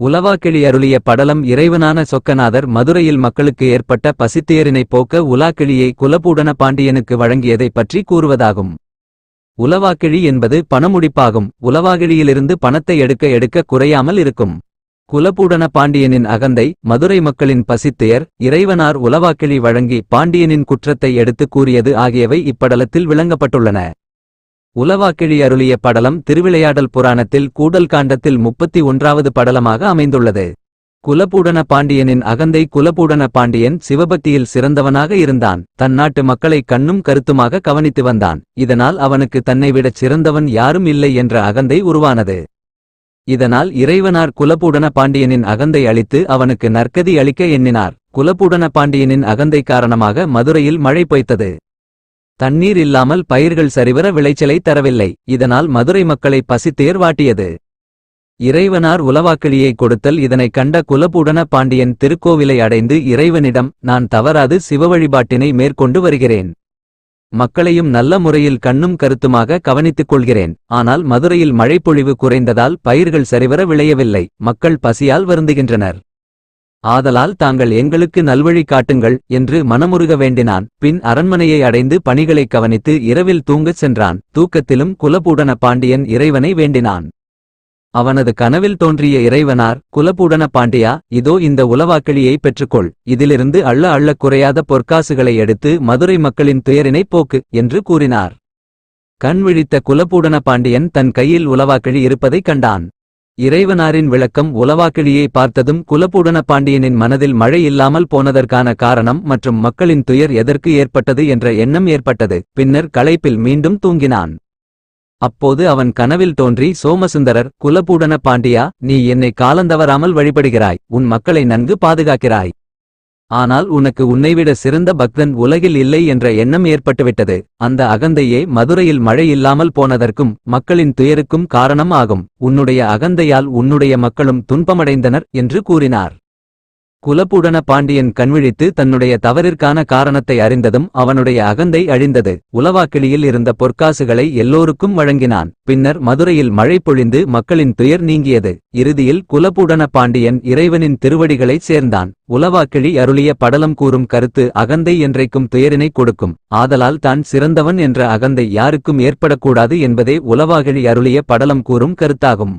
உலவாக்கிளி அருளிய படலம் இறைவனான சொக்கநாதர் மதுரையில் மக்களுக்கு ஏற்பட்ட பசித்தேரினைப் போக்க உலாக்கிளியை குலபூடன பாண்டியனுக்கு வழங்கியதைப் பற்றி கூறுவதாகும். உலவாக்கிழி என்பது பணமுடிப்பாகும். உலவாகிழியிலிருந்து பணத்தை எடுக்க எடுக்க குறையாமல் இருக்கும். குலபூடன பாண்டியனின் அகந்தை மதுரை மக்களின் பசித்துயர் இறைவனார் உலவாக்கிழி வழங்கி பாண்டியனின் குற்றத்தை எடுத்துக் கூறியது ஆகியவை இப்படலத்தில் விளங்கப்பட்டுள்ளன. உலவாக்கிழி அருளிய படலம் திருவிளையாடல் புராணத்தில் கூடல் காண்டத்தில் முப்பத்தி ஒன்றாவது படலமாக அமைந்துள்ளது. குலபூடன பாண்டியனின் அகந்தை குலபூடன பாண்டியன் சிவபக்தியில் சிறந்தவனாக இருந்தான். தன் நாட்டு மக்களை கண்ணும் கருத்துமாக கவனித்து வந்தான். இதனால் அவனுக்கு தன்னை விடச் சிறந்தவன் யாரும் இல்லை என்ற அகந்தை உருவானது. இதனால் இறைவனார் குலபூடன பாண்டியனின் அகந்தை அளித்து அவனுக்கு நற்கதி அளிக்க எண்ணினார். குலபூடன பாண்டியனின் அகந்தை காரணமாக மதுரையில் மழை பொய்த்தது. தண்ணீர் இல்லாமல் பயிர்கள் சரிவர விளைச்சலை தரவில்லை. இதனால் மதுரை மக்களை பசித்தேர் வாட்டியது இறைவனார் உலவாக்கிளியை கொடுத்தல் இதனைக் கண்ட குலபூடன பாண்டியன் திருக்கோவிலை அடைந்து இறைவனிடம் நான் தவறாது சிவ வழிபாட்டினை மேற்கொண்டு வருகிறேன். மக்களையும் நல்ல முறையில் கண்ணும் கருத்துமாக கவனித்துக் கொள்கிறேன். ஆனால் மதுரையில் மழைப்பொழிவு குறைந்ததால் பயிர்கள் சரிவர விளையவில்லை. மக்கள் பசியால் வருந்துகின்றனர். ஆதலால் தாங்கள் எங்களுக்கு நல்வழி காட்டுங்கள் என்று மனமுருக வேண்டினான். பின் அரண்மனையை அடைந்து பணிகளை கவனித்து இரவில் தூங்கச் சென்றான். தூக்கத்திலும் குலபூடன பாண்டியன் இறைவனை வேண்டினான். அவனது கனவில் தோன்றிய இறைவனார் குலபூடன பாண்டியா இதோ இந்த உலவாக்கிளியை பெற்றுக்கொள். இதிலிருந்து அள்ள அள்ள குறையாத பொற்காசுகளை எடுத்து மதுரை மக்களின் துயரினைப் போக்கு என்று கூறினார். கண் விழித்த குலபூடன பாண்டியன் தன் கையில் உலவாக்கிழி இருப்பதைக் கண்டான். இறைவனாரின் விளக்கம் உலவாக்கிழியை பார்த்ததும் குலபூடன பாண்டியனின் மனதில் மழை இல்லாமல் போனதற்கான காரணம் மற்றும் மக்களின் துயர் எதற்கு ஏற்பட்டது என்ற எண்ணம் ஏற்பட்டது. பின்னர் களைப்பில் மீண்டும் தூங்கினான். அப்போது அவன் கனவில் தோன்றி சோமசுந்தரர் குலபூடன பாண்டியா நீ என்னை காலந்தவராமல் வழிபடுகிறாய். உன் மக்களை நன்கு பாதுகாக்கிறாய். ஆனால் உனக்கு உன்னைவிட சிறந்த பக்தன் உலகில் இல்லை என்ற எண்ணம் ஏற்பட்டுவிட்டது. அந்த அகந்தையே மதுரையில் மழை இல்லாமல் போனதற்கும் மக்களின் துயருக்கும் காரணம் ஆகும். உன்னுடைய அகந்தையால் உன்னுடைய மக்களும் துன்பமடைந்தனர் என்று கூறினார். குலபூடன பாண்டியன் கண்விழித்து தன்னுடைய தவறிற்கான காரணத்தை அறிந்ததும் அவனுடைய அகந்தை அழிந்தது. உலவாக்கிளியில் இருந்த பொற்காசுகளை எல்லோருக்கும் வழங்கினான். பின்னர் மதுரையில் மழை பொழிந்து மக்களின் துயர் நீங்கியது. இறுதியில் குலபூடன பாண்டியன் இறைவனின் திருவடிகளைச் சேர்ந்தான். உலவாக்கிழி அருளிய படலம் கூறும் கருத்து அகந்தை என்றைக்கும் துயரினை கொடுக்கும். ஆதலால் தான் சிறந்தவன் என்ற அகந்தை யாருக்கும் ஏற்படக்கூடாது என்பதே உலவாகிழி அருளிய படலம் கூறும் கருத்தாகும்.